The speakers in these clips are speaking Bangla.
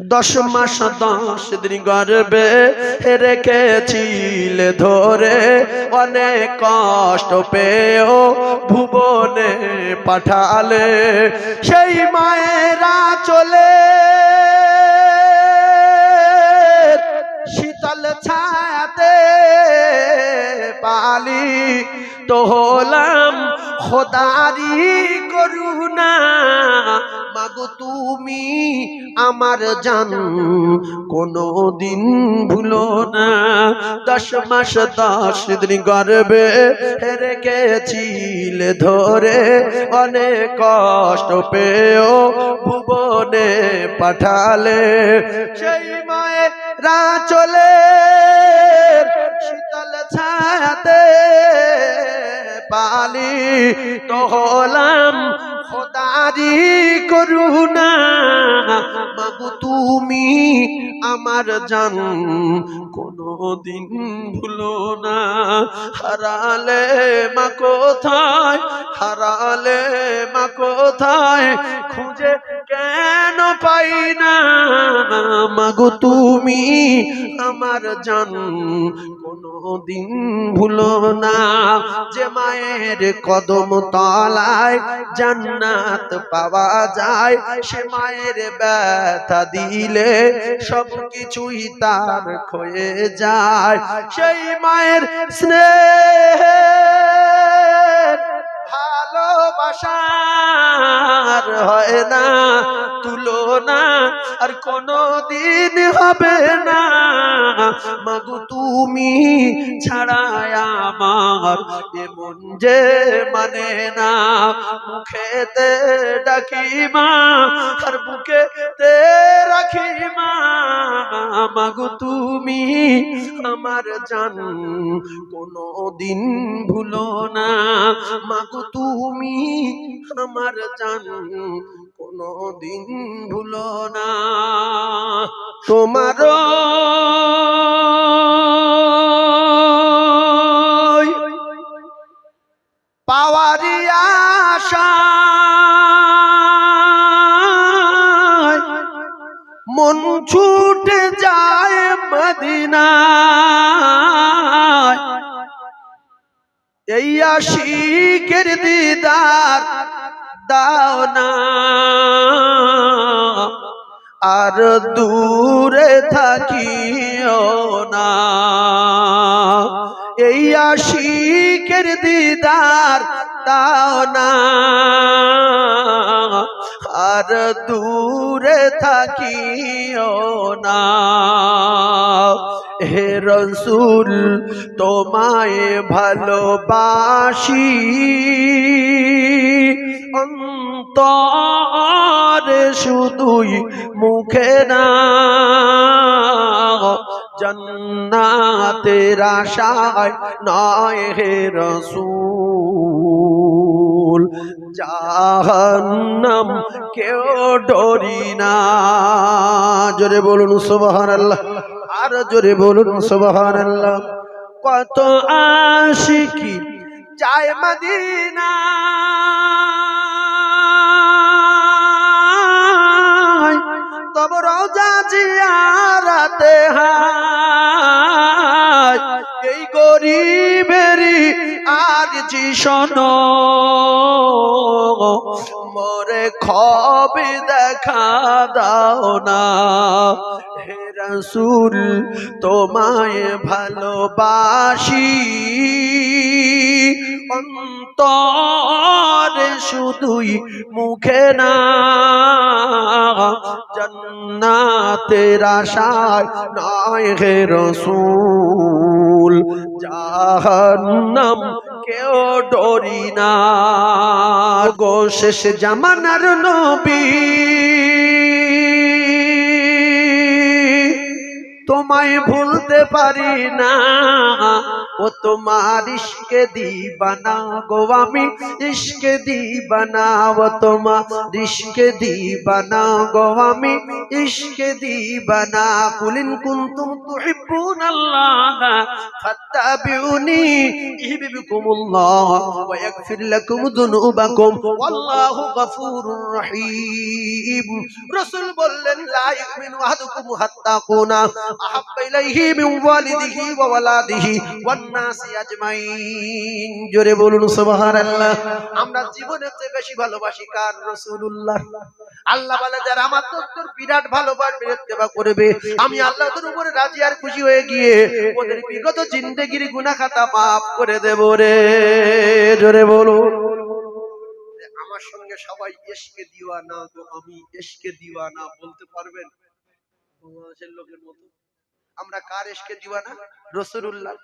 দশ মাস দশ দিন গর্বে রেখেছিলে ধরে। অনেক কষ্ট পেয়েও ভুবনে পাঠালে। সেই মায়েরা চলে। শীতল ছায়াতে পালি তো হলাম। খোদারি করুণা। মাগো তুমি আমার জান কোনো দিন ভুলো না। দশ মাস দশ দিন গর্বে রেখেছিলে ধরে। অনেক কষ্ট পেয়েও ভুবনে পাঠালে। সেই মায়েরা চলে। ছায়াতে পালি তো হলাম খোদারি করুণা। মাগো তুমি আমার জান কোনো দিন ভুলো না। হারালে মা কোথায়? হারালে মা কোথায়? খুঁজে কেন পাই না? মাগো, তুমি আমার জান কোনো দিন ভুলো না। যে মায়ের কদম তলায় জান্নাত পাওয়া যায়, সে মায়ের ব্যথা দিলে সব কিছুই তার ক্ষয়ে যায়। সেই মায়ের স্নেহ ভালোবাসার হয় না, তুলনা আর কোনো দিন হবে না। মাগু, তুমি ছাড়ায় আমার এমন যে মানে না। মুখেতে ডাকি মা, আর বুকেতে রাখি মা। মাগু, তুমি আমার জান কোনো দিন ভুলো না। মাগো তুমি আমার জান কোনো দিন ভুলো না। তোমার আশা মন ছুটে যায় মদিনায়। আশিকের দিদার, দাও না। আর দূরে থাকিও না। এই আশিকের দিদার, দাও না। আর দূরে থাকিও না। হে রসুল, তোমায় ভালোবাসি। অন্তরে শুধুই মুখে না, জন্নাতের আশায় নয় হে রসুল। জাহান্নাম কেউ ডরি না। জোরে বলুন সুবহান আল্লাহ আর জোরে বলুন সুবহান কত আশিকি চায় মদিনা তব রোজা জিয়ারাতে হায়। এই গরিবেরি আর জি শোনো, মরে খবে দেখা দাও না। হে রসুল তোমায় ভালোবাসি। অন্তরে শুধুই মুখে না, জন্নাতের আশায় নয় হে রসুল। জাহান্নাম কেউ ডরি না গো শেষ জামানার নবী। তোমায় ভুলতে পারি না। ও তোমার ইশকে দিবানা গো আমি ইশকে দিবানা, ও তোমার ইশকে দিবানা গো আমি ইশকে দিবানা। কুলিন কুনতুম তুহিব্বুন আল্লাহ ফাত্তাবিউনি ইহবিবকুমুল্লাহ ওয়া ইয়াগফির লাকুম যুনুবাকুম ওয়াল্লাহু গফুরুর রহিম। রাসূল বললেন, লা ইউমিনু আহাদুকুম হাত্তা কুনা আহাব্বা ইলাইহি মিন ওয়ালিদিহি ওয়া ওয়ালাদিহি। ওয়ান জোরে বলুন আমরা জীবনের চেয়ে বেশি ভালোবাসি কার? আল্লাহ বলে, যারা আমার তোর বিরাট ভালোবাসবে করবে, আমি আল্লাহ উপরে রাজি আর খুশি হয়ে গিয়ে ওদের বিগত জিন্দেগির গুনাহ খাতা মাফ করে দেব রে। জোরে বলো আমার সঙ্গে সবাই এসকে দিওয়ানা গো, আমি এসকে দিওয়ানা, বলতে পারবেন? লোকের মতো। আমরা কার এসকে দিওয়ানা রসুল্লাহ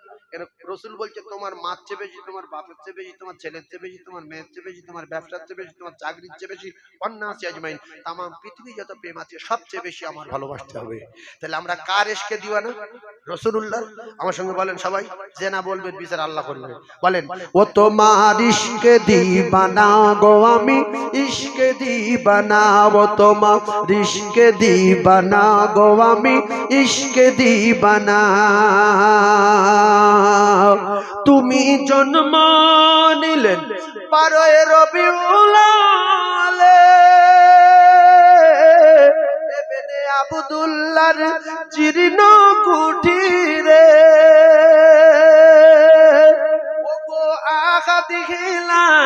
রসুল বলছে, তোমার মার চেয়ে বেশি, তোমার বাপের চেয়ে বেশি, তোমার ছেলের চেয়ে বেশি, তোমার মেয়ের চেয়ে বেশি, তোমার ব্যবসার চেয়ে বেশি, তোমার চাকরির চেয়ে বেশি, অন্যাসি আজমাইন। তাম পৃথিবী যত প্রেম আছে, সবচেয়ে বেশি আমার ভালোবাসতে হবে। তাহলে আমরা কার এসকে দিওয়ানা রসুল্লাহ আমার সঙ্গে বলেন সবাই, যে না বলবেন বিচার আল্লাহ করবে। বলেন, ও তোমার ইশকে দিবানা গো আমি ইশকে দিবানা ও তোমার ইশকে দিবানা গো আমি ইশকে দিবানা তুমি জন্ম নিলেন বারোয় রবিউলালে এবেনে আবদুল্লার জীর্ণ কুঠিরে। ওগো আঘা দিঘিলাল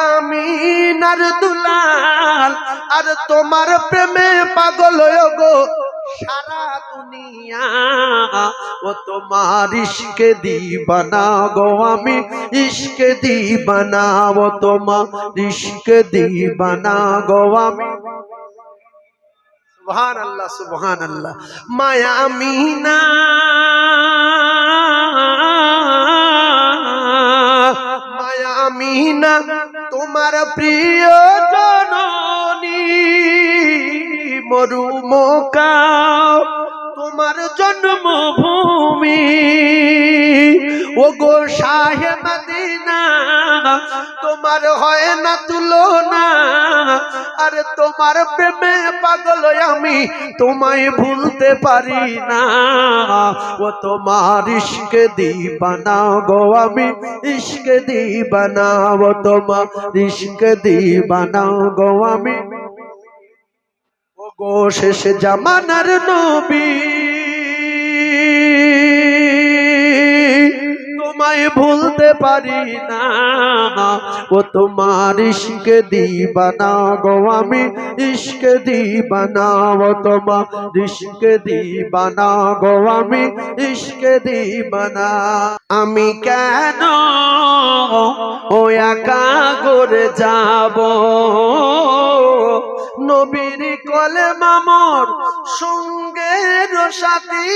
মায়ামিনার দুলাল, আর তোমার প্রেমে পাগল গো সারা দুনিয়া। ও তোমার ইশকে দিবানা গো আমি ইশকে দিবানা, ও তোমার ইশকে দিবানা গো আমি। সুবহান আল্লাহ সুবহান আল্লাহ মায়া মিনা তোমার প্রিয় জননী মরুমকা তোমার জন্মভূমি। ও গো শাহে তোমার হয় না তুলনা, আর তোমার প্রেমে আমি তোমায় ভুলতে পারি না। ও তোমার ইশকে দিবানা গো, আমি ইশকে দিবানা। ও তোমার ইশকে দিবানা গো, আমি ও গো, শেষ জামানার নবী। তোমায় ভুলতে পারি না। ও তোমার ইশকে দিবানা গো, আমি ইশকে দিবানা। ও তোমার ইশকে দিবানা গো, আমি ইশকে দিবানা। আমি কেন ও একা করে যাব? নবীর কলে মামর সঙ্গের সাথী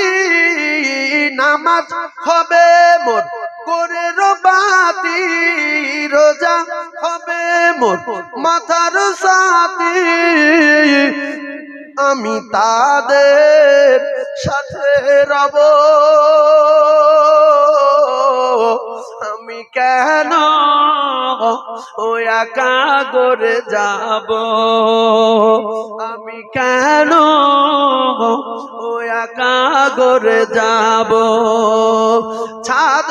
নামাজ হবে মোর করে বাতি রোজা হবে মোর মাথার সাথী। আমি তাদের সাথে রব। আমি কেন ও একা করে যাব? আমি কেন ও একা করে যাব? ছাদ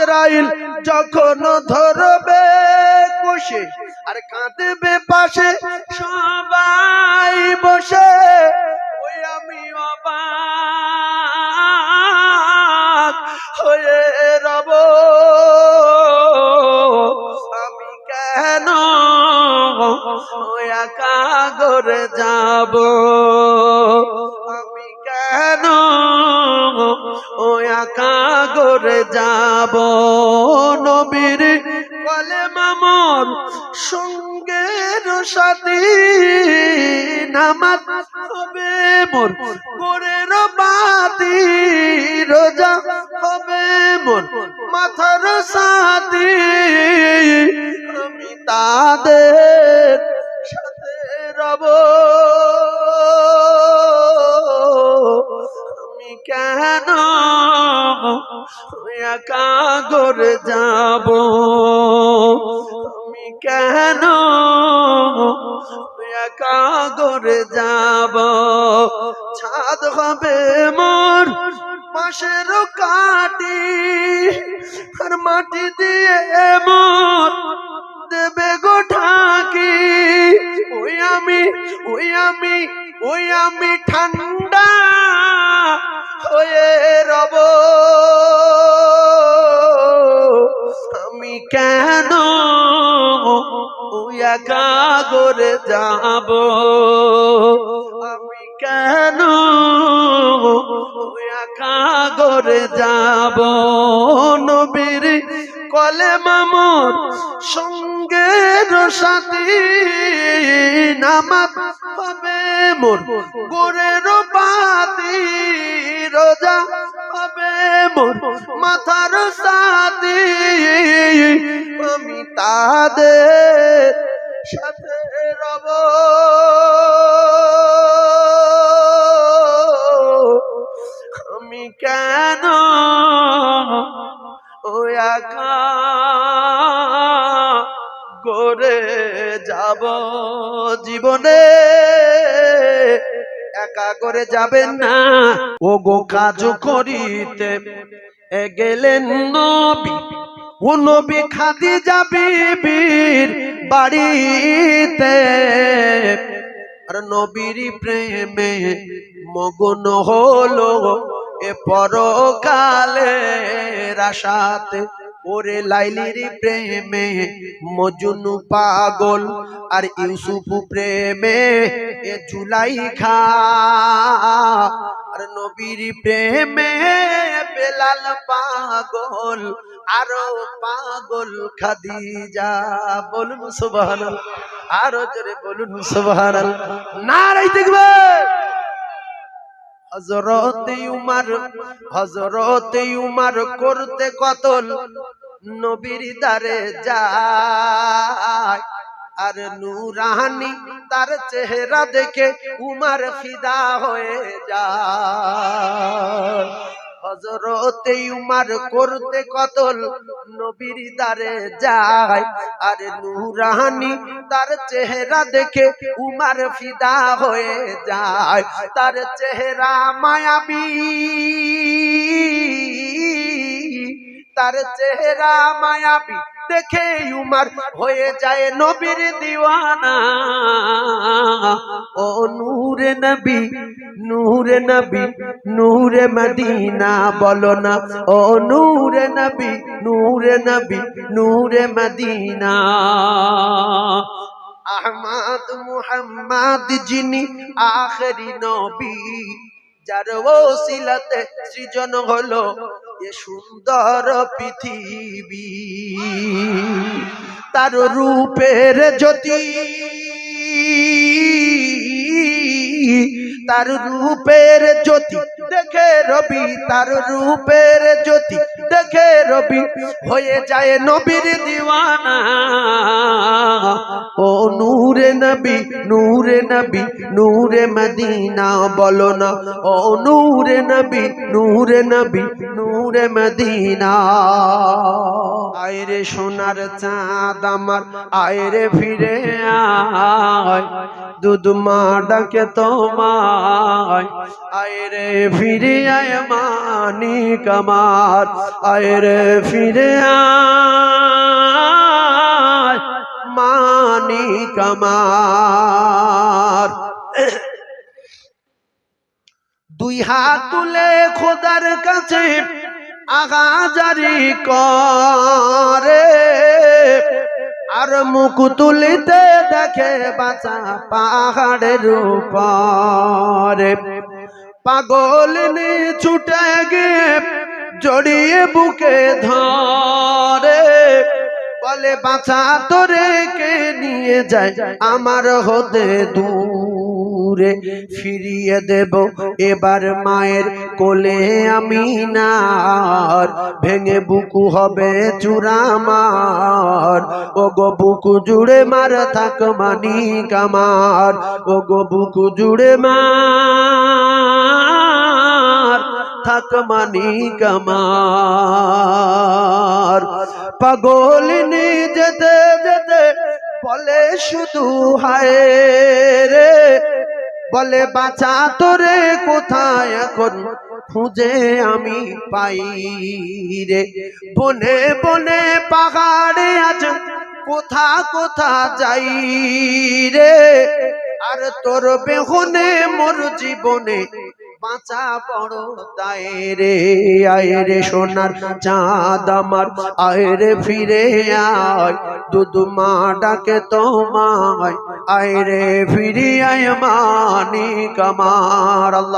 আজরাইল যখন ধরবে কষে আর কাঁদবে ও একা করে যাব নবীর কলে মামর সঙ্গের সাথী নামাজ হবে মোর, গোরের বাতি রোজা হবে মোর, মাথার সাথী আমি তাদের সাথে রব। কেন? একা করে যাব? একা করে যাব। আমি কেন একা যাব? নবীর কলে মামর সঙ্গে সাথী নামাত হবে মোর গোরের পাতি। রোজা হবে মোর মাথার সাথী আমি তাদের একা করে যাবেন না। ও গো কাজ করিতে গেলেন নবী। নবী খাদি বাড়িতে। আর নবীর প্রেমে মগন হলো এ পরকালে রাসাতে ওরে লাইলির প্রেমে মজুনু পাগল আর ইউসুফ প্রেমে এ জুলাই খা। আর নবীর প্রেমে বেলাল পাগল, আরও পাগল খাদিজা। বলুন সুবহানাল্লাহ, আরও জোরে বলুন সুবহানাল্লাহ। নারাই দেখবে হজরতে উমার হজরতে উমার করতে কতল নবীর দারে যায়। আর নুরানি তার চেহারা দেখে উমার ফিদা হয়ে যায়। হজরতে উমার করতে কতল নবীর দারে যায়। আর নুরানি তার চেহারা দেখে উমার ফিদা হয়ে যায়। তার চেহারা মায়াবী। তার চেহারা মায়াবী দেখে উমার হয়ে যায় নবীর দিওয়ানা। ও নূরে নবী নূরে নবী, নূরে মদিনা বলো না। ও নূরে নবী নূরে নবী, নূরে মদিনা। আহমদ মুহাম্মদ যিনি আখরি নবী। যার ওসিলাতে সৃজন হলো এ সুন্দর পৃথিবী। তার রূপের জ্যোতি তার রূপের জ্যোতি। দেখে রবি তার রূপের জ্যোতি। দেখে রবি হয়ে যায় নবীর দিওয়ানা। ও নূরে নবী নূরে নবী, নূরে মদিনা বলো না। ও নূরে নবী নূরে নবী, নূরে মদিনা। আয়রে সোনার চাঁদ আমার আয়রে ফিরে আয়। দুধ মা ডাকে তোমায়। আয়রে ফিরে আয় মানি কামার আয়রে ফিরে আয় মানি কামার দুই হাত তুলে খোদার কাছে আগাজারি করে। আর মুখ তুলিতে দেখে বাঁচা পাহাড়ের উপরে। পাগল নি ছুটে গিয়ে জড়িয়ে বুকে ধরে বলে, বাঁচা তোরে কে নিয়ে যায়? আমার হতে দূরে ফিরিয়ে দেব। এবার মায়ের কোলে আমি নার। ভেঙে বুকু হবে চূড়ামার ও গো বুকু জুড়ে মার থাক মানি কামার ও গো বুকু জুড়ে মার থাক মানি কামার পাগল নিয়ে যেতে যেতে বলে শুধু হায় রে। বলে বাঁচা তোরে কোথায় এখন? খুঁজে আমি পাই রে। বনে বনে পাহাড়ে আজ কোথা কোথা যাই রে? আর তোর বেহনে মোর জীবনে বাঁচা বড় দায় রে। আয় রে সোনার চাঁদ আমার, আয় রে ফিরে আয়। দুধ মা ডাকে তোমায়, আয় রে ফিরে আয় মানিক আমার। আল্লাহ